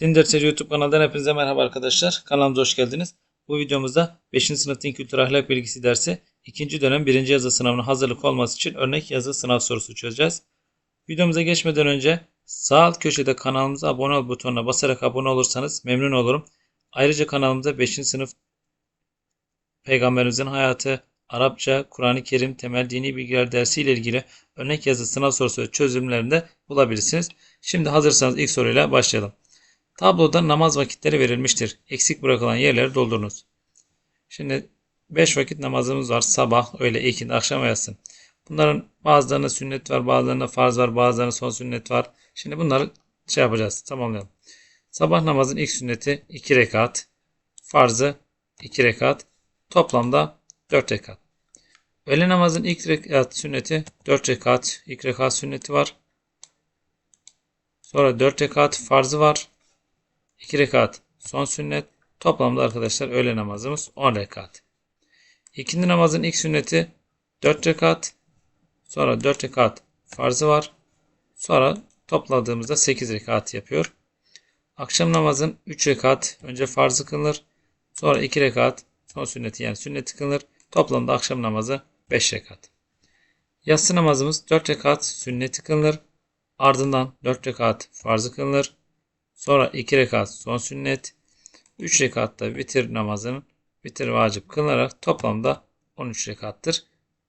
Din Dersleri YouTube kanalından hepinize merhaba arkadaşlar. Kanalımıza hoş geldiniz. Bu videomuzda 5. sınıf din kültür ahlak bilgisi dersi 2. dönem 1. yazı sınavına hazırlık olması için örnek yazı sınav sorusu çözeceğiz. Videomuza geçmeden önce sağ alt köşede kanalımıza abone ol butonuna basarak abone olursanız memnun olurum. Ayrıca kanalımızda 5. sınıf Peygamberimizin hayatı, Arapça, Kur'an-ı Kerim, temel dini bilgiler dersi ile ilgili örnek yazı sınav sorusu ve çözümlerini de bulabilirsiniz. Şimdi hazırsanız ilk soruyla başlayalım. Tabloda namaz vakitleri verilmiştir. Eksik bırakılan yerleri doldurunuz. Şimdi 5 vakit namazımız var. Sabah, öğle, ikindi, akşam ve yatsı. Bunların bazılarında sünnet var, bazılarında farz var, bazılarında son sünnet var. Şimdi bunları şey yapacağız, tamamlayalım. Sabah namazın ilk sünneti 2 rekat, farzı 2 rekat, toplamda 4 rekat. Öğle namazın ilk rekat sünneti 4 rekat, ilk rekat sünneti var. Sonra 4 rekat farzı var. 2 rekat son sünnet. Toplamda arkadaşlar öğle namazımız 10 rekat. İkindi namazın ilk sünneti 4 rekat. Sonra 4 rekat farzı var. Sonra topladığımızda 8 rekat yapıyor. Akşam namazın 3 rekat önce farzı kılınır. Sonra 2 rekat son sünneti yani sünneti kılınır. Toplamda akşam namazı 5 rekat. Yatsı namazımız 4 rekat sünneti kılınır. Ardından 4 rekat farzı kılınır. Sonra 2 rekat son sünnet. 3 rekatta vitir namazının vitir vacip kılınarak toplamda 13 rekattır.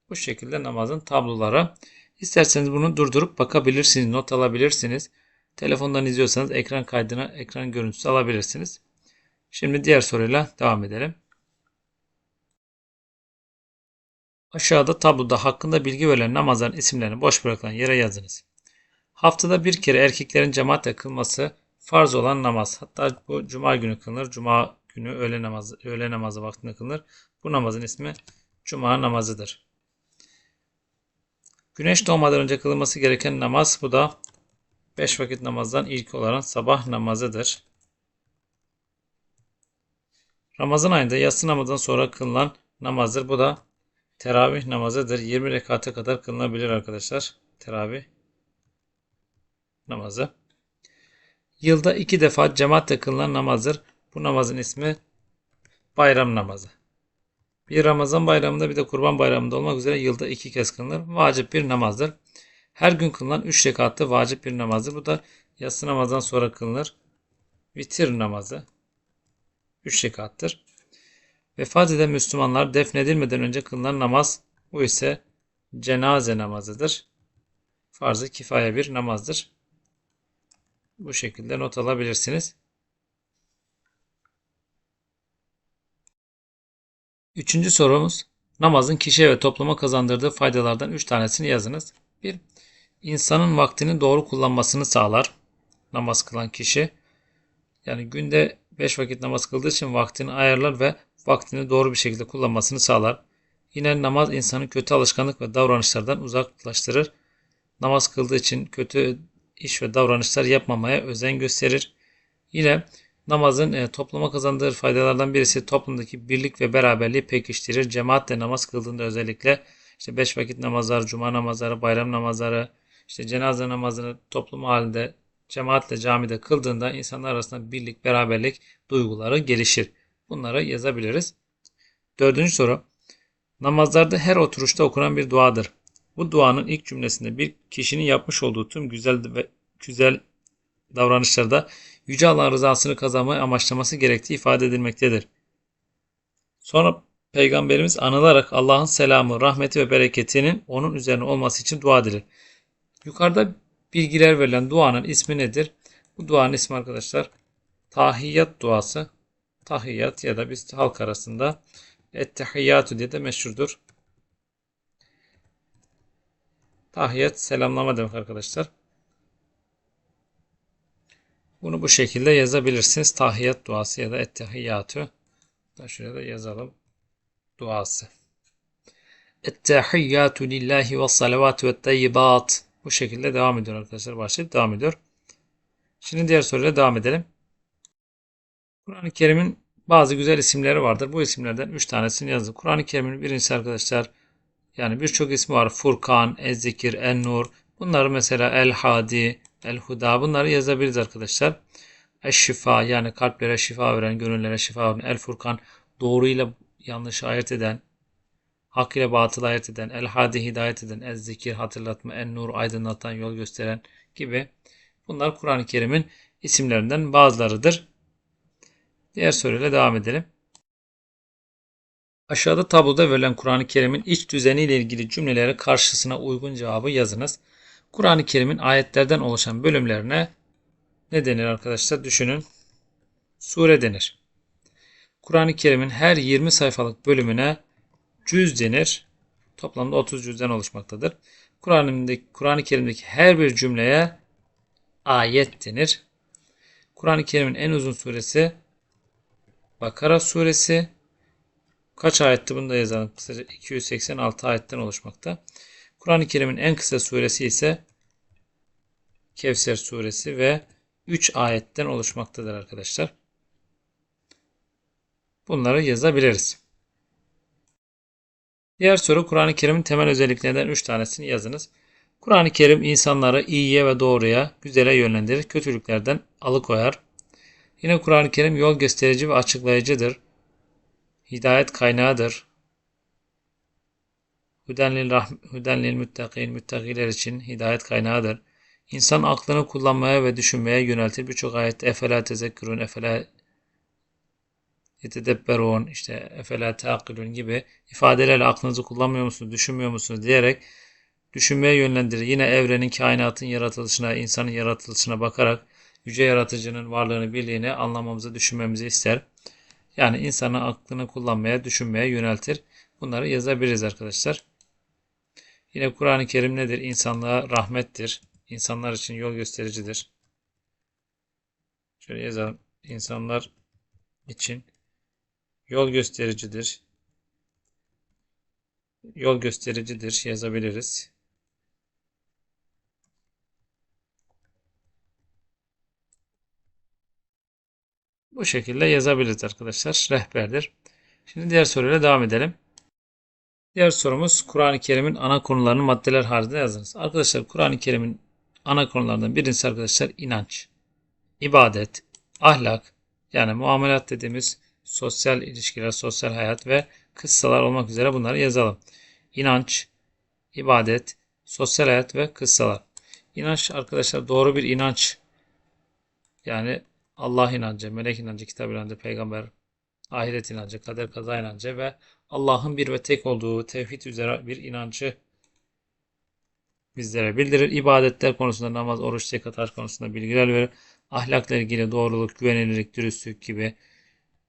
Bu şekilde namazın tabloları. İsterseniz bunu durdurup bakabilirsiniz, not alabilirsiniz. Telefondan izliyorsanız ekran kaydına ekran görüntüsü alabilirsiniz. Şimdi diğer soruyla devam edelim. Aşağıda tabloda hakkında bilgi verilen namazların isimlerini boş bırakılan yere yazınız. Haftada bir kere erkeklerin cemaatle kılması farz olan namaz. Hatta bu cuma günü kılınır. Cuma günü öğle namazı, öğle namazı vaktinde kılınır. Bu namazın ismi cuma namazıdır. Güneş doğmadan önce kılınması gereken namaz bu da 5 vakit namazdan ilk olarak sabah namazıdır. Ramazan ayında yatsı namazından sonra kılınan namazdır. Bu da teravih namazıdır. 20 rekate kadar kılınabilir arkadaşlar. Teravih namazı. Yılda iki defa cemaatle kılınan namazdır. Bu namazın ismi bayram namazı. Bir Ramazan bayramında bir de kurban bayramında olmak üzere yılda iki kez kılınır. Vacip bir namazdır. Her gün kılınan üç rekatlı vacip bir namazdır. Bu da yatsı namazdan sonra kılınır. Vitir namazı. Üç rekattır. Vefat eden Müslümanlar defnedilmeden önce kılınan namaz bu ise cenaze namazıdır. Farz-ı kifaya bir namazdır. Bu şekilde not alabilirsiniz. Üçüncü sorumuz. Namazın kişiye ve topluma kazandırdığı faydalardan üç tanesini yazınız. Bir, insanın vaktini doğru kullanmasını sağlar. Namaz kılan kişi. Yani günde beş vakit namaz kıldığı için vaktini ayarlar ve vaktini doğru bir şekilde kullanmasını sağlar. Yine namaz insanı kötü alışkanlık ve davranışlardan uzaklaştırır. Namaz kıldığı için kötü iş ve davranışlar yapmamaya özen gösterir. Yine namazın e, topluma kazandığı faydalardan birisi toplumdaki birlik ve beraberliği pekiştirir. Cemaatle namaz kıldığında özellikle işte beş vakit namazlar, cuma namazları, bayram namazları, işte cenaze namazını toplum halinde cemaatle camide kıldığında insanlar arasında birlik, beraberlik duyguları gelişir. Bunları yazabiliriz. Dördüncü soru. Namazlarda her oturuşta okunan bir duadır. Bu duanın ilk cümlesinde bir kişinin yapmış olduğu tüm güzel ve güzel davranışlarda Yüce Allah'ın rızasını kazanmayı amaçlaması gerektiği ifade edilmektedir. Sonra Peygamberimiz anılarak Allah'ın selamı, rahmeti ve bereketinin onun üzerine olması için dua edilir. Yukarıda bilgiler verilen duanın ismi nedir? Bu duanın ismi arkadaşlar tahiyyat duası. Tahiyyat ya da biz halk arasında ettehiyyatü diye de meşhurdur. Tahiyat selamlama demek arkadaşlar. Bunu bu şekilde yazabilirsiniz. Tahiyat duası ya da ettehiyyatü. Şuraya da yazalım. Duası. Ettehiyyatü lillahi ve salavatü ve tayyibat. Bu şekilde devam ediyor arkadaşlar. Başlayıp devam ediyor. Şimdi diğer soruyla devam edelim. Kur'an-ı Kerim'in bazı güzel isimleri vardır. Bu isimlerden 3 tanesini yazdım. Kur'an-ı Kerim'in birincisi arkadaşlar yani birçok ismi var. Furkan, Ezzikir, En-Nur. Bunları mesela El-Hadi, El-Huda bunları yazabiliriz arkadaşlar. Eşşifa yani kalplere şifa veren, gönüllere şifa veren. El Furkan doğruyla yanlışı ayırt eden, hak ile batıl ayırt eden, El Hadi hidayet eden, El Zikir hatırlatma, En Nur aydınlatan, yol gösteren gibi. Bunlar Kur'an-ı Kerim'in isimlerinden bazılarıdır. Diğer soruyla devam edelim. Aşağıda tabloda verilen Kur'an-ı Kerim'in iç düzeniyle ilgili cümlelere karşısına uygun cevabı yazınız. Kur'an-ı Kerim'in ayetlerden oluşan bölümlerine ne denir arkadaşlar? Düşünün. Sure denir. Kur'an-ı Kerim'in her 20 sayfalık bölümüne cüz denir. Toplamda 30 cüzden oluşmaktadır. Kur'an-ı Kerim'deki her bir cümleye ayet denir. Kur'an-ı Kerim'in en uzun suresi Bakara suresi kaç ayetti bunu da yazalım. Kısaca 286 ayetten oluşmakta. Kur'an-ı Kerim'in en kısa suresi ise Kevser suresi ve 3 ayetten oluşmaktadır arkadaşlar. Bunları yazabiliriz. Diğer soru Kur'an-ı Kerim'in temel özelliklerinden 3 tanesini yazınız. Kur'an-ı Kerim insanları iyiye ve doğruya, güzele yönlendirir, kötülüklerden alıkoyar. Yine Kur'an-ı Kerim yol gösterici ve açıklayıcıdır. Hidayet kaynağıdır. Hüdenlil, müttakin, müttakiler için hidayet kaynağıdır. İnsan aklını kullanmaya ve düşünmeye yöneltir. Birçok ayette efela tezekkürün, efela yetedebberun, işte efela teakilun gibi ifadelerle aklınızı kullanmıyor musunuz, düşünmüyor musunuz diyerek düşünmeye yönlendirir. Yine evrenin, kainatın yaratılışına, insanın yaratılışına bakarak yüce yaratıcının varlığını, birliğini anlamamızı, düşünmemizi ister. Yani insanın aklını kullanmaya, düşünmeye yöneltir. Bunları yazabiliriz arkadaşlar. Yine Kur'an-ı Kerim nedir? İnsanlığa rahmettir. İnsanlar için yol göstericidir. Şöyle yazalım. İnsanlar için yol göstericidir. Yol göstericidir yazabiliriz. Bu şekilde yazabiliriz arkadaşlar. Rehberdir. Şimdi diğer soruyla devam edelim. Diğer sorumuz Kur'an-ı Kerim'in ana konularını maddeler halinde yazınız. Arkadaşlar Kur'an-ı Kerim'in ana konularından birincisi arkadaşlar inanç, ibadet, ahlak yani muamelat dediğimiz sosyal ilişkiler, sosyal hayat ve kıssalar olmak üzere bunları yazalım. İnanç, ibadet, sosyal hayat ve kıssalar. İnanç arkadaşlar doğru bir inanç. Yani Allah inancı, melek inancı, kitap inancı, peygamber, ahiret inancı, kader kaza inancı ve Allah'ın bir ve tek olduğu tevhid üzere bir inancı bizlere bildirir. İbadetler konusunda namaz, oruç, zekat, hac konusunda bilgiler verir. Ahlakla ilgili doğruluk, güvenilirlik, dürüstlük gibi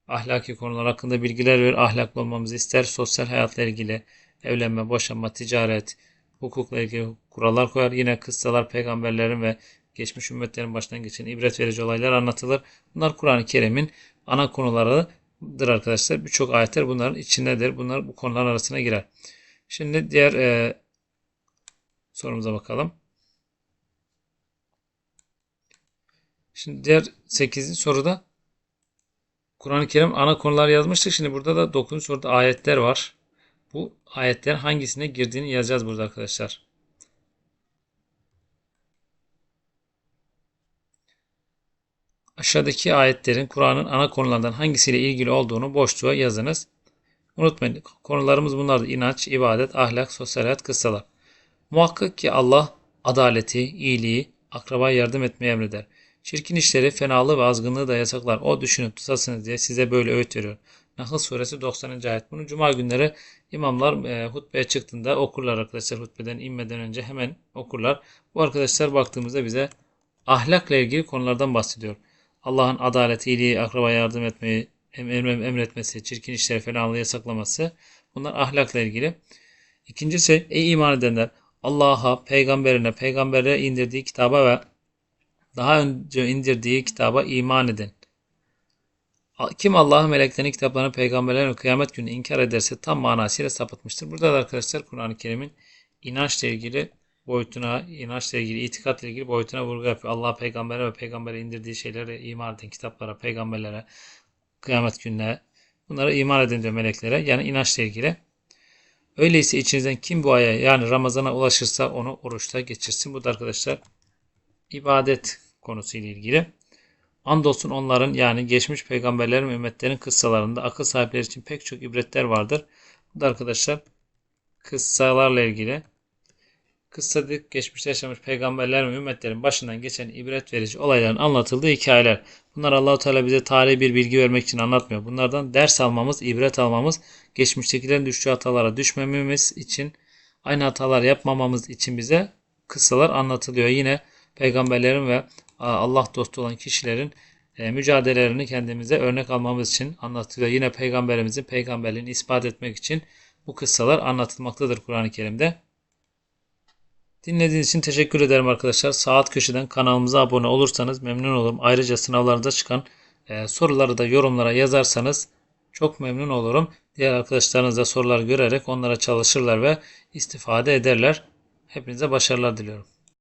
ahlaki konular hakkında bilgiler verir. Ahlaklı olmamızı ister. Sosyal hayatla ilgili evlenme, boşanma, ticaret, hukukla ilgili kurallar koyar. Yine kıssalar peygamberlerin ve geçmiş ümmetlerin başından geçen ibret verici olaylar anlatılır. Bunlar Kur'an-ı Kerim'in ana konularıdır arkadaşlar. Birçok ayetler bunların içindedir. Bunlar bu konular arasına girer. Şimdi diğer e, sorumuza bakalım. Şimdi diğer 8. soruda Kur'an-ı Kerim ana konular yazmıştık. Şimdi burada da 9. soruda ayetler var. Bu ayetler hangisine girdiğini yazacağız burada arkadaşlar. Aşağıdaki ayetlerin Kur'an'ın ana konulardan hangisiyle ilgili olduğunu boşluğa yazınız. Unutmayın konularımız bunlardı. İnanç, ibadet, ahlak, sosyal hayat, kıssalar. Muhakkak ki Allah adaleti, iyiliği, akraba yardım etmeyi emreder. Çirkin işleri, fenalığı ve azgınlığı da yasaklar. O düşünüp tutasınız diye size böyle öğüt veriyor. Nahl suresi 90. ayet. Bunu cuma günleri imamlar e, hutbeye çıktığında okurlar arkadaşlar. Hutbeden inmeden önce hemen okurlar. Bu arkadaşlar baktığımızda bize ahlakla ilgili konulardan bahsediyor. Allah'ın adalet, iyiliği, akraba yardım etmeyi emretmesi, çirkin işleri fenalığı yasaklaması. Bunlar ahlakla ilgili. İkincisi ey iman edenler Allah'a, peygamberine, peygambere indirdiği kitaba ve daha önce indirdiği kitaba iman edin. Kim Allah'ın meleklerini, kitaplarını, peygamberlerini kıyamet günü inkar ederse tam manasıyla sapıtmıştır. Burada da arkadaşlar Kur'an-ı Kerim'in inançla ilgili boyutuna, inançla ilgili, itikatla ilgili boyutuna vurgu yapıyor. Allah peygambere ve peygambere indirdiği şeylere iman edin. Kitaplara, peygamberlere, kıyamet gününe bunlara iman edin diyor meleklere. Yani inançla ilgili. Öyleyse içinizden kim bu aya yani Ramazan'a ulaşırsa onu oruçta geçirsin. Bu da arkadaşlar ibadet konusuyla ilgili. Andolsun onların yani geçmiş peygamberlerin ve ümmetlerin kıssalarında akıl sahipleri için pek çok ibretler vardır. Bu da arkadaşlar kıssalarla ilgili kıssadık geçmişte yaşamış peygamberler ve ümmetlerin başından geçen ibret verici olayların anlatıldığı hikayeler. Bunlar Allahu Teala bize tarihi bir bilgi vermek için anlatmıyor. Bunlardan ders almamız, ibret almamız, geçmiştekilerin düştüğü hatalara düşmememiz için, aynı hatalar yapmamamız için bize kıssalar anlatılıyor. Yine peygamberlerin ve Allah dostu olan kişilerin e, mücadelelerini kendimize örnek almamız için anlatılıyor. Yine peygamberimizin peygamberliğini ispat etmek için bu kıssalar anlatılmaktadır Kur'an-ı Kerim'de. Dinlediğiniz için teşekkür ederim arkadaşlar. Saat köşeden kanalımıza abone olursanız memnun olurum. Ayrıca sınavlarda çıkan e, soruları da yorumlara yazarsanız çok memnun olurum. Diğer arkadaşlarınız da sorular görerek onlara çalışırlar ve istifade ederler. Hepinize başarılar diliyorum.